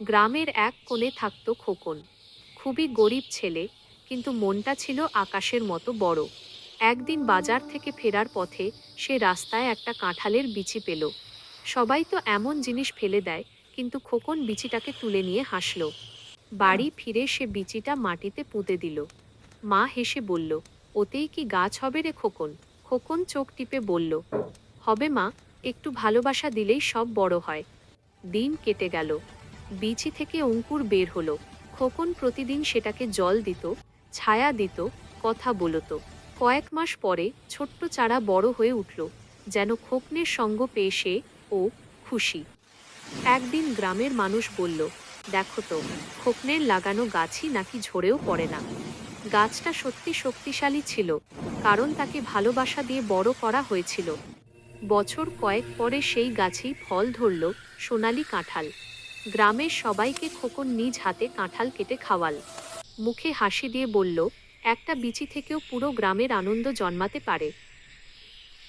গ্রামের এক কোণে থাকত খোকন। খুবই গরিব ছেলে, কিন্তু মনটা ছিল আকাশের মতো বড়। একদিন বাজার থেকে ফেরার পথে সে রাস্তায় একটা কাঁঠালের বিচি পেল। সবাই তো এমন জিনিস ফেলে দেয়, কিন্তু খোকন বিচিটাকে তুলে নিয়ে হাসল। বাড়ি ফিরে সে বিচিটা মাটিতে পুঁতে দিল। মা হেসে বলল, ওতেই কি গাছ হবে রে খোকন? খোকন চোখ টিপে বলল, হবে মা, একটু ভালোবাসা দিলেই সব বড় হয়। দিন কেটে গেল। বিচি থেকে অঙ্কুর বের হলো। খোকন প্রতিদিন সেটাকে জল দিত, ছায়া দিত, কথা বলতো। কয়েক মাস পরে ছোট্ট চারা বড় হয়ে উঠল, যেন খোকনের সঙ্গ পেয়ে সে ও খুশি। একদিন গ্রামের মানুষ বলল, দেখো তো, খোকনের লাগানো গাছই নাকি ঝরেও পড়ে না। গাছটা সত্যি শক্তিশালী ছিল, কারণ তাকে ভালোবাসা দিয়ে বড় করা হয়েছিল। বছর কয়েক পরে সেই গাছেই ফল ধরল সোনালি কাঁঠাল। গ্রামের সবাইকে খোকন নিজ হাতে কাঁঠাল কেটে খাওয়াল। মুখে হাসি দিয়ে বলল, একটা বিচি থেকেও পুরো গ্রামের আনন্দ জন্মাতে পারে।